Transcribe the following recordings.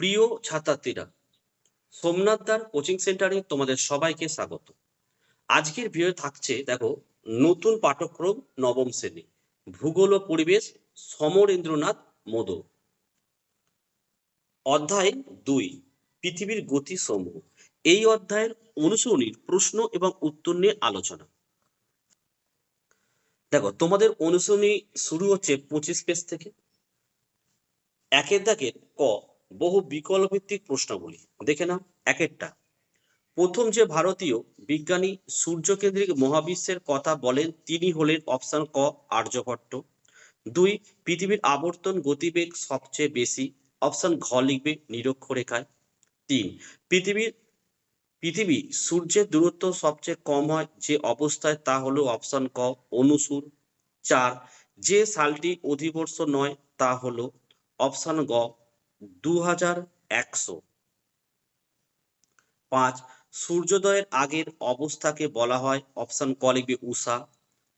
প্রিয় ছাত্রার্থীরা সোমনাথ দার কোচিং সেন্টারে তোমাদের সবাইকে স্বাগত। আজকের ভিডিও থাকছে, দেখো, নতুন পাঠ্যক্রম নবম শ্রেণি, ভূগোল ও পরিবেশ সমরেন্দ্রনাথ মোদক অধ্যায় দুই, পৃথিবীর গতি সমূহ এই অধ্যায়ের অনুসরণীর প্রশ্ন এবং উত্তর নিয়ে আলোচনা। দেখো, তোমাদের অনুসরণী শুরু হচ্ছে পঁচিশ পেজ থেকে। একের দাগের ক বহু বিকল্প ভিত্তিক প্রশ্নাবলী। দেখে নাও একটা প্রথম যে ভারতীয় বিজ্ঞানী সূর্যকেন্দ্রিক মহাবিশ্বের কথা বলেন, তিনি হলেন অপশন ক, আর্যভট্ট। দুই, পৃথিবীর আবর্তন গতিবেগ সবচেয়ে বেশি, অপশন ঘ লিখবে নিরক্ষরেখায়। তিন, পৃথিবীর, পৃথিবী সূর্যের দূরত্ব সবচেয়ে কম হয় যে অবস্থায়, তা হলো অপশন ক, অনুসুর। চার, যে সালটি অধিবর্ষ নয়, তা হলো অপশন গ দু হাজার একশো। পাঁচ, সূর্যোদয়ের আগের অবস্থাকে বলা হয় অপশন ক লিখবে উষা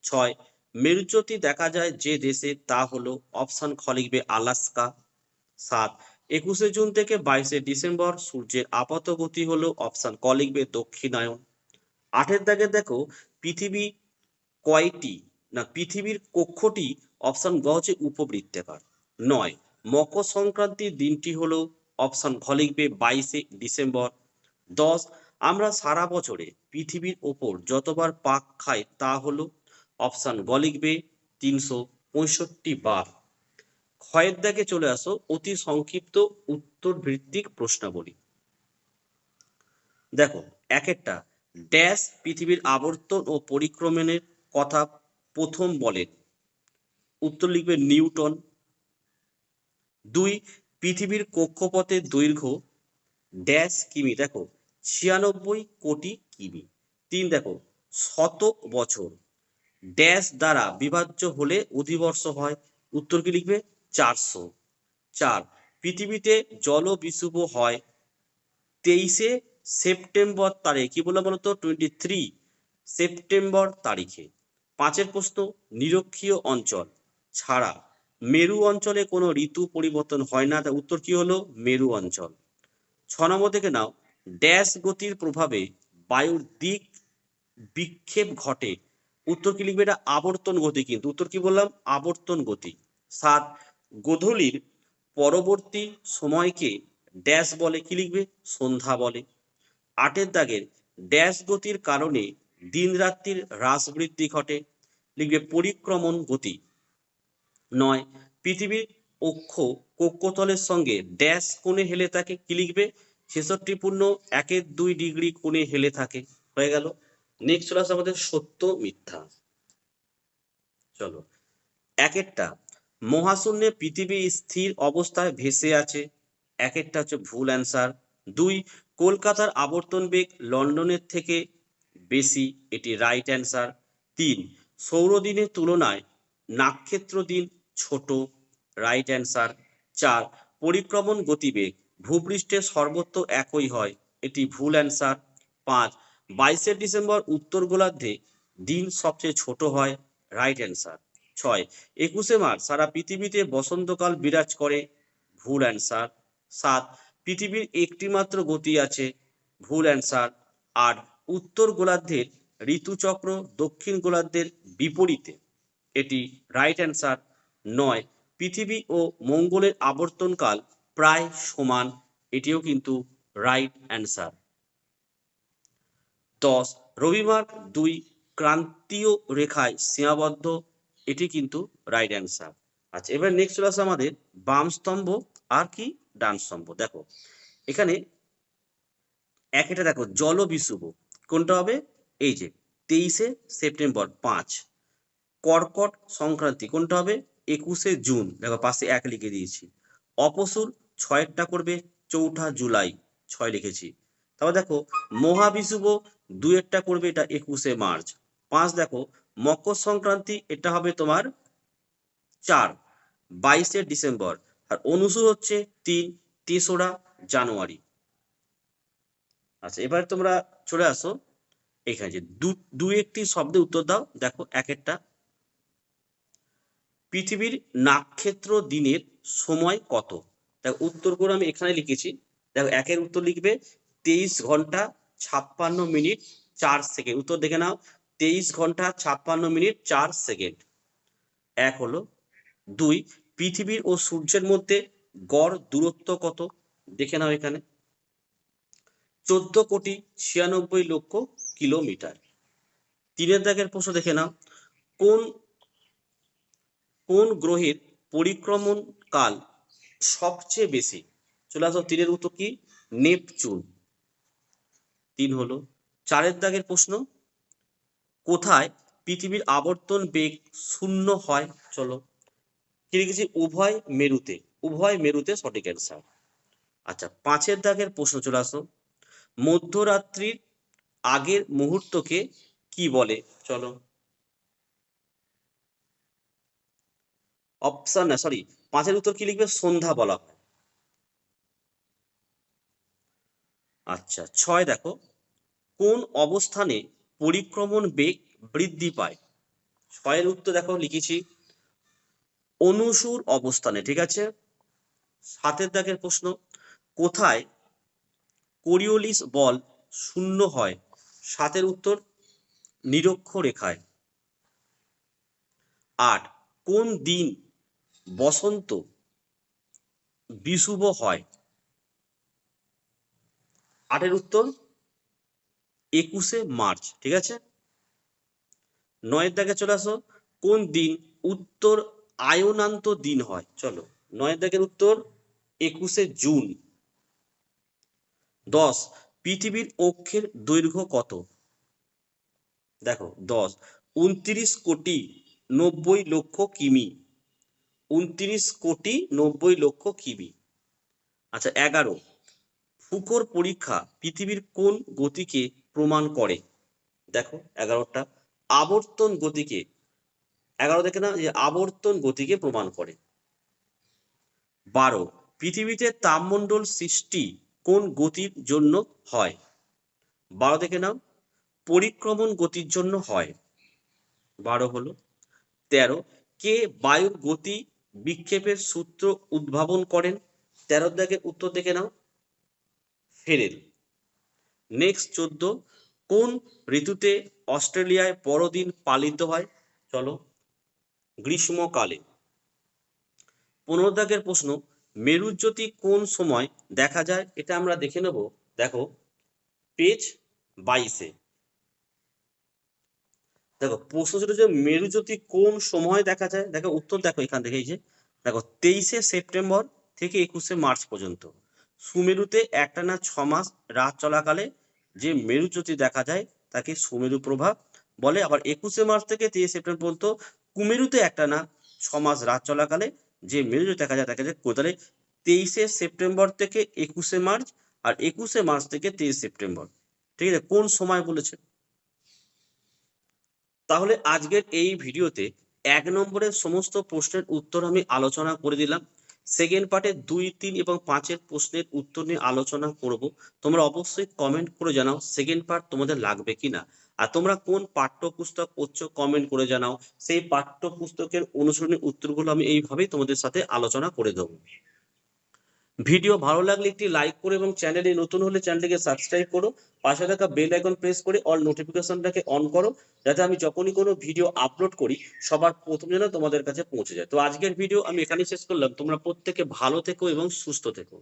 ছয়, মেরুজ্যোতি দেখা যায় যে দেশে, তা হলো অপশন খ লিখবে আলাস্কা। সাত, একুশে জুন থেকে বাইশে ডিসেম্বর সূর্যের আপাত গতি হলো অপশন ক লিখবে দক্ষিণায়ন। আটের দাগে দেখো, পৃথিবী কয়টি? না, পৃথিবীর কক্ষটি অপশন গ হচ্ছে উপবৃত্তাকার। নয় মকর সংক্রান্তির দিনটি হলো অপশন ঘ লিখবে বাইশে ডিসেম্বর। দশ, আমরা সারা বছরে পৃথিবীর ওপর যতবার পাক খাই তা হলো অপশন গ লিখবে তিনশো পঁয়ষট্টি বার। ক্ষয়ের দাগে চলে আসো অতি সংক্ষিপ্ত উত্তর ভিত্তিক প্রশ্নাবলী। দেখো, এক একটা, ড্যাশ পৃথিবীর আবর্তন ও পরিক্রমণের কথা প্রথম বলেন। উত্তর লিখবে নিউটন দুই, পৃথিবীর কক্ষপথের দৈর্ঘ্য ড্যাশ কিমি। দেখো, ছিয়ানব্বই কোটি কিমি। তিন, দেখো, শতক বছর। ড্যাশ দ্বারা বিভাজ্য হলে অধিবর্ষ হয়, উত্তর কি লিখবে? চারশো। চার, পৃথিবীতে জল বিশুভ হয় তেইশে সেপ্টেম্বর তারিখ। কি বললাম বলতো? টোয়েন্টি থ্রি সেপ্টেম্বর তারিখে। পাঁচের প্রশ্ন নিরক্ষীয় অঞ্চল। ছাড়া মেরু অঞ্চলে কোনো ঋতু পরিবর্তন হয় না। তার উত্তর কি হলো? মেরু অঞ্চল। ছ নম্বর থেকে নাও। ড্যাশ গতির প্রভাবে বায়ুর দিক বিক্ষেপ ঘটে। উত্তর কি লিখবে এটা? আবর্তন গতি কিন্তু। উত্তর কি বললাম? আবর্তন গতি। সাত, গোধূলির পরবর্তী সময়কে ড্যাশ বলে কি লিখবে? সন্ধ্যা বলে। আটের দাগের, ড্যাশ গতির কারণে দিন রাত্রির হ্রাস বৃদ্ধি ঘটে। লিখবে পরিক্রমণ গতি। নয়। পৃথিবীর অক্ষ কক্ষতলের সঙ্গে ড্যাশ কোণে হেলে থাকে কি লিখবে? ছেষট্টি পূর্ণ একের দুই ডিগ্রি কোণে হেলে থাকে হয়ে গেল। নেক্সট চলে আসে আমাদের সত্য মিথ্যা। চলো। এক একটা মহাশূন্যে পৃথিবী স্থির অবস্থায় ভেসে আছে। এক একটা হচ্ছে ভুল অ্যান্সার। দুই, কলকাতার আবর্তন বেগ লন্ডনের থেকে বেশি। এটি রাইট অ্যান্সার। তিন, সৌরদিনের তুলনায় নাক্ষত্র দিন ছোট রাইট অ্যান্সার চার, পরিক্রমণ গতিবেগ, ভূপৃষ্ঠে সর্বত্র একই হয়, এটি ভুল অ্যান্সার পাঁচ, বাইশে ডিসেম্বর উত্তর গোলার্ধে দিন সবচেয়ে ছোট হয় রাইট অ্যান্সার ছয়, একুশে মার্চ সারা পৃথিবীতে বসন্তকাল বিরাজ করে, ভুল অ্যান্সার সাত, পৃথিবীর একটি মাত্র গতি আছে, ভুল অ্যান্সার আর উত্তর গোলার্ধের ঋতুচক্র দক্ষিণ গোলার্ধের বিপরীতে, এটি রাইট অ্যান্সার নয়। পৃথিবী ও মঙ্গলের আবর্তনকাল প্রায় সমান। এটিও কিন্তু রাইট অ্যান্সার দশ। রবিবার দুই ক্রান্তীয় রেখায় সীমাবদ্ধ। এটি কিন্তু রাইট অ্যান্সার আচ্ছা এবার নেক্সট চলে আসে আমাদের বাম স্তম্ভ আর কি ডান স্তম্ভ। দেখো, এখানে একটা দেখো, জল বিশুভ। কোনটা হবে? এই যে, তেইশে সেপ্টেম্বর পাঁচ। কর্কট সংক্রান্তি কোনটা হবে? একুশে জুন, দেখো পাশে এক লিখে দিয়েছি। অপসুর ছয়েরটা করবে চৌঠা জুলাই, ছয় লিখেছি। তারপর দেখো মহাবিশুভ দুয়েরটা করবে এটা একুশে মার্চ। পাঁচ দেখো, মকর সংক্রান্তি এটা হবে তোমার চার, বাইশে ডিসেম্বর। আর অনুসুর হচ্ছে তিন, তেসরা জানুয়ারি। আচ্ছা এবার তোমরা চলে আসো। এখানে যে দু একটি শব্দে উত্তর দাও। দেখো, এক একটা পৃথিবীর নাক্ষত্র দিনের সময় কত? দেখো উত্তরগুলো আমি এখানে লিখেছি। দেখো, একের উত্তর লিখবে তেইশ ঘণ্টা ছাপ্পান্ন মিনিট চার সেকেন্ড। উত্তর দেখে নাও, তেইশ ঘণ্টা ছাপ্পান্ন মিনিট চার সেকেন্ড। এক হলো দুই, পৃথিবীর ও সূর্যের মধ্যে গড় দূরত্ব কত? দেখে নাও এখানে। চোদ্দ কোটি ছিয়ানব্বই লক্ষ কিলোমিটার। তিনের দাগের প্রশ্ন দেখে নাও, কোন কোন গ্রহের পরিক্রমণ কাল সবচেয়ে বেশি? চলে আসো তিনের উত্তর কি? নেপচুন। তিন হলো, চারের দাগের প্রশ্ন, কোথায় পৃথিবীর আবর্তন বেগ শূন্য হয়? চলো, কি লিখেছি? উভয় মেরুতে উভয় মেরুতে সঠিক অ্যান্সার আচ্ছা পাঁচের দাগের প্রশ্ন চলে আসো। মধ্যরাত্রির আগের মুহূর্তকে কি বলে? চলো অপশন না সরি পাঁচের উত্তর কি লিখবে? সন্ধ্যা বলা হয়। আচ্ছা ছয় দেখো। কোন অবস্থানে পরিক্রমণ বেগ বৃদ্ধি পায়? ছয়ের উত্তর দেখো, লিখেছি। অনুসুর অবস্থানে, ঠিক আছে? সাতের দাগের প্রশ্ন। কোথায় কোরিওলিস বল শূন্য হয়? সাতের উত্তর নিরক্ষরেখায় আট, কোন দিন বসন্ত বিষুব হয়। আটের উত্তর, একুশে মার্চ, ঠিক আছে? নয়ের দাগে চলে আসো। কোন দিন উত্তর আয়নান্ত দিন হয়? চলো, নয়ের দাগের উত্তর একুশে জুন। দশ, পৃথিবীর অক্ষের দৈর্ঘ্য কত? দেখো, দশ, উনত্রিশ কোটি নব্বই লক্ষ কিমি। উনত্রিশ কোটি নব্বই লক্ষ কিমি। আচ্ছা এগারো। ফুকোর পরীক্ষা পৃথিবীর কোন গতিকে প্রমাণ করে? দেখো, এগারোটা। আবর্তন গতিকে, এগারো দেখে না যে আবর্তন গতিকে প্রমাণ করে। বারো। পৃথিবীতে তাপমণ্ডল সৃষ্টি কোন গতির জন্য হয়? বারো দেখে নাও, পরিক্রমণ গতির জন্য হয়। বারো হলো। তেরো। কে বায়ুর গতি বিক্ষেপের সূত্র উদ্ভাবন করেন। তেরো দাগের উত্তর দেখে নাও। ফেরেল। নেক্সট চোদ্দ, কোন ঋতুতে অস্ট্রেলিয়ায় বড়দিন পালিত হয়? চলো, গ্রীষ্মকালে। পনেরো দাগের প্রশ্ন, মেরুজ্যোতি কোন সময় দেখা যায়? এটা আমরা দেখে নেব। দেখো, পেজ বাইশে। দেখো প্রশ্ন ছিল যে মেরুজ্যোতি কোন সময় দেখা যায়? দেখো, উত্তর দেখো এখান থেকে, এই যে, দেখো, তেইশে সেপ্টেম্বর থেকে একুশে মার্চ পর্যন্ত। সুমেরুতে একটানা ছ মাস রাত চলাকালে যে মেরুজ্যোতি দেখা যায়, তাকে সুমেরু প্রভাব বলে। আবার একুশে মার্চ থেকে তেইশ সেপ্টেম্বর পর্যন্ত কুমেরুতে একটানা ছ মাস রাত চলাকালে যে মেরুজ্যোতি দেখা যায়, তাকে তাহলে তেইশে সেপ্টেম্বর থেকে একুশে মার্চ আর একুশে মার্চ থেকে তেইশ সেপ্টেম্বর। ঠিক আছে, কোন সময় বলেছে? তাহলে আজকের এই ভিডিওতে এক নম্বরের সমস্ত প্রশ্নের উত্তর আমি আলোচনা করে দিলাম। সেকেন্ড পার্টে দুই, তিন এবং পাঁচের প্রশ্নের উত্তর নিয়ে আলোচনা করব। তোমরা অবশ্যই কমেন্ট করে জানাও সেকেন্ড পার্ট তোমাদের লাগবে কিনা। আর তোমরা কোন পাঠ্যপুস্তক পড়ছো কমেন্ট করে জানাও। সেই পাঠ্যপুস্তকের অনুসরণী উত্তরগুলো আমি এইভাবেই তোমাদের সাথে আলোচনা করে দেবো। ভিডিও ভালো লাগলে একটি লাইক করো এবং চ্যানেলে নতুন হলে চ্যানেলটিকে সাবস্ক্রাইব করো। পাশে থাকা বেল আইকন প্রেস করে অল নোটিফিকেশনটাকে অন করো, যাতে আমি যখনই কোনো ভিডিও আপলোড করি, সবার প্রথম যেন তোমাদের কাছে পৌঁছে যায়। তো আজকের ভিডিও আমি এখানেই শেষ করলাম। তোমরা প্রত্যেকে ভালো থেকো এবং সুস্থ থেকো।